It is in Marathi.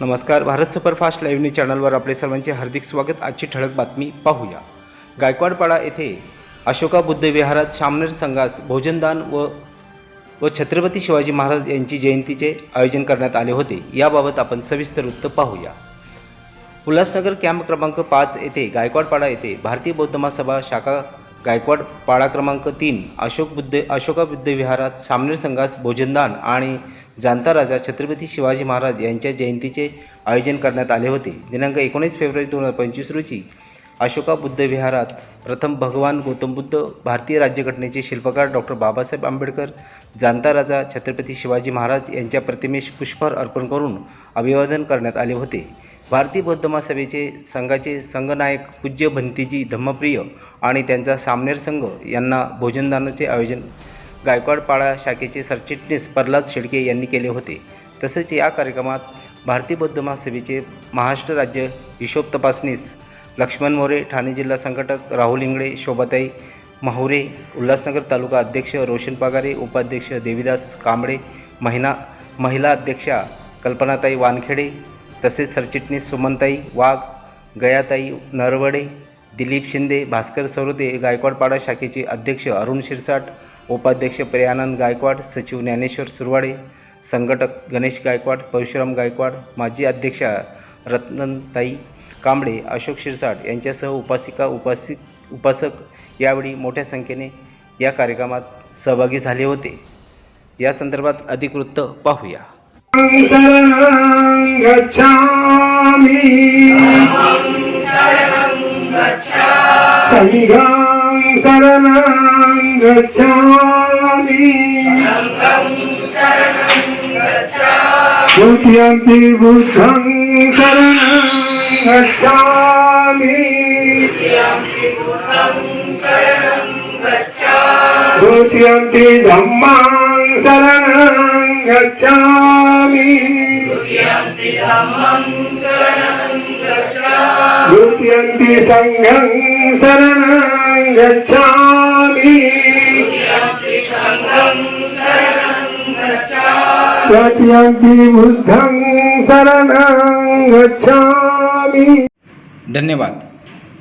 नमस्कार भारत सुपरफास्ट लाईव्ह न्यूज चॅनलवर आपले सर्वांचे हार्दिक स्वागत. आजची ठळक बातमी पाहूया. गायकवाडपाडा येथे अशोका बुद्ध विहारात शामनेर संघास भोजनदान व व छत्रपती शिवाजी महाराज यांची जयंतीचे आयोजन करण्यात आले होते. याबाबत आपण सविस्तर वृत्त पाहूया. उल्हासनगर कॅम्प क्रमांक पाच येथे गायकवाडपाडा येथे भारतीय बौद्ध महासभा शाखा गायकवाड पाडा क्रमांक तीन अशोक बुद्ध अशोका बुद्ध विहारात सामनेर संघास भोजनदान आणि जाणता राजा छत्रपती शिवाजी महाराज यांच्या जयंतीचे आयोजन करण्यात आले होते. दिनांक एकोणीस फेब्रुवारी दोन हजार पंचवीस रोजी अशोका बुद्ध विहारात प्रथम भगवान गौतम बुद्ध भारतीय राज्यघटनेचे शिल्पकार डॉक्टर बाबासाहेब आंबेडकर जाणता राजा छत्रपती शिवाजी महाराज यांच्या प्रतिमेस पुष्पहार अर्पण करून अभिवादन करण्यात आले होते. भारतीय बौद्ध महासभेचे संघाचे संघनायक पूज्य भंतीजी धम्मप्रिय आणि त्यांचा सामनेर संघ यांना भोजनदानाचे आयोजन गायकवाडपाडा शाखेचे सरचिटणीस प्रल्हाद शेडके यांनी केले होते. तसेच या कार्यक्रमात भारतीय बौद्ध महासभेचे महाराष्ट्र राज्य हिशोब तपासणीस लक्ष्मण मोरे ठाणे जिल्हा संघटक राहुल इंगळे शोभाताई माहुरे उल्हासनगर तालुका अध्यक्ष रोशन पगारे उपाध्यक्ष देवीदास कांबळे महिना महिला अध्यक्षा कल्पनाताई वानखेडे तसेच सरचिटणीस सुमनताई वाघ गयाताई नरवडे दिलीप शिंदे भास्कर सरोदे गायकवाडपाडा शाखेचे अध्यक्ष अरुण शिरसाट उपाध्यक्ष प्रियानंद गायकवाड सचिव ज्ञानेश्वर सुरवाडे संघटक गणेश गायकवाड परशुराम गायकवाड माजी अध्यक्षा रत्नताई कांबळे अशोक शिरसाट यांच्यासह उपासिका उपासिक उपासक यावेळी मोठ्या संख्येने या कार्यक्रमात सहभागी झाले होते. या संदर्भात अधिक वृत्त पाहूया. 사랑 가참이. 상강 사랑 가참이. 부디한 빌부상 사랑 가참이. 부디한 빌 남망 사랑 गच्छामि। द्वितीयम्पि सङ्घं शरणं गच्छामि। बुद्धं शरणं गच्छामि। धन्यवाद।